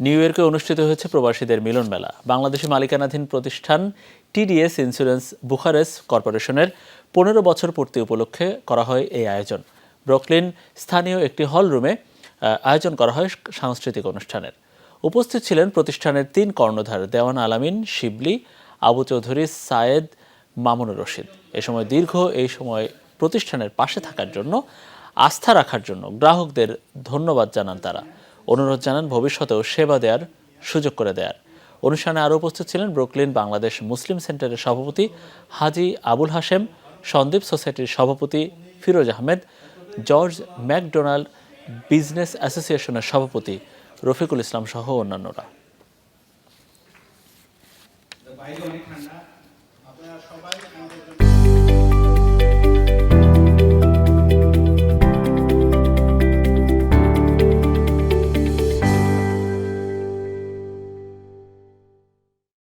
New ইয়র্কে অনুষ্ঠিত হয়েছে প্রবাসীদের মিলন মেলা। বাংলাদেশি মালিকানাধীন প্রতিষ্ঠান টিডিএস ইন্স্যুরেন্স বুখারেস কর্পোরেশনের পনেরো বছর পূর্তি উপলক্ষে করা হয় এই আয়োজন। ব্রুকলিন স্থানীয় একটি হল রুমে আয়োজন করা হয় সাংস্কৃতিক অনুষ্ঠানের। উপস্থিত ছিলেন প্রতিষ্ঠানের তিন কর্ণধার, দেওয়ান আলামিন, শিবলি, আবু চৌধুরী, সায়েদ মামুনুর রশিদ। এ সময় দীর্ঘ এই সময় প্রতিষ্ঠানের পাশে থাকার জন্য, আস্থা রাখার জন্য গ্রাহকদের ধন্যবাদ জানান তারা। অনুরোধ জানান ভবিষ্যতেও সেবা দেওয়ার সুযোগ করে দেয়ার। অনুষ্ঠানে আরও উপস্থিত ছিলেন ব্রুকলিন বাংলাদেশ মুসলিম সেন্টারের সভাপতি হাজি আবুল হাশেম, সন্দীপ সোসাইটির সভাপতি Firoz Ahmed, George McDonald business অ্যাসোসিয়েশনের সভাপতি রফিকুল ইসলাম সহ অন্যান্যরা। সবাই আমাদের